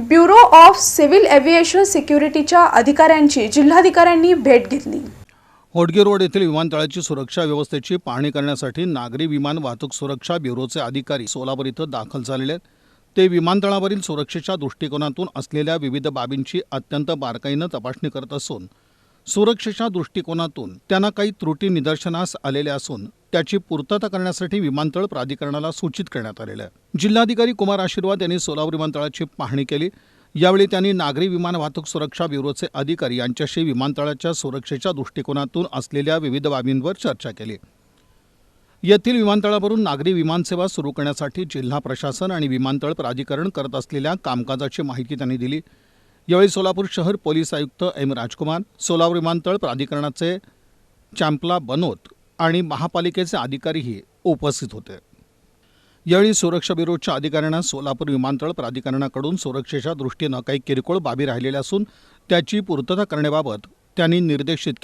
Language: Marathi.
ब्युरो ऑफ सिव्हिल एव्हिएशन सिक्युरिटीच्या अधिकाऱ्यांची जिल्हाधिकाऱ्यांनी भेट घेतली. होडगे रोड येथील विमानतळाची सुरक्षा व्यवस्थेची पाहणी करण्यासाठी नागरी विमान वाहतूक सुरक्षा ब्युरोचे अधिकारी सोलापूर इथं दाखल झालेले आहेत. ते विमानतळावरील सुरक्षेच्या दृष्टिकोनातून असलेल्या विविध बाबींची अत्यंत बारकाईनं तपासणी करत असून सुरक्षेच्या दृष्टिकोनातून त्यांना काही त्रुटी निदर्शनास आलेल्या असून त्याची पूर्तता करण्यासाठी विमानतळ प्राधिकरणाला सूचित करण्यात आलेलं आहे. जिल्हाधिकारी कुमार आशीर्वाद यांनी सोलापूर विमानतळाची पाहणी केली. यावेळी त्यांनी नागरी विमान वाहतूक सुरक्षा ब्युरोचे अधिकारी यांच्याशी विमानतळाच्या सुरक्षेच्या दृष्टिकोनातून असलेल्या विविध बाबींवर चर्चा केली. येथील विमानतळावरून नागरी विमानसेवा सुरू करण्यासाठी जिल्हा प्रशासन आणि विमानतळ प्राधिकरण करत असलेल्या कामकाजाची माहिती त्यांनी दिली. यावेळी सोलापूर शहर पोलीस आयुक्त एम राजकुमार सोलापूर विमानतळ प्राधिकरणाचे चॅम्पला बनोत आणि महापालिकेचे अधिकारीही उपस्थित होते. यावेळी सुरक्षा ब्युरोच्या अधिकाऱ्यांना सोलापूर विमानतळ प्राधिकरणाकडून सुरक्षेच्या दृष्टीनं काही किरकोळ बाबी राहिलेल्या असून त्याची पूर्तता करण्याबाबत त्यांनी निर्देशित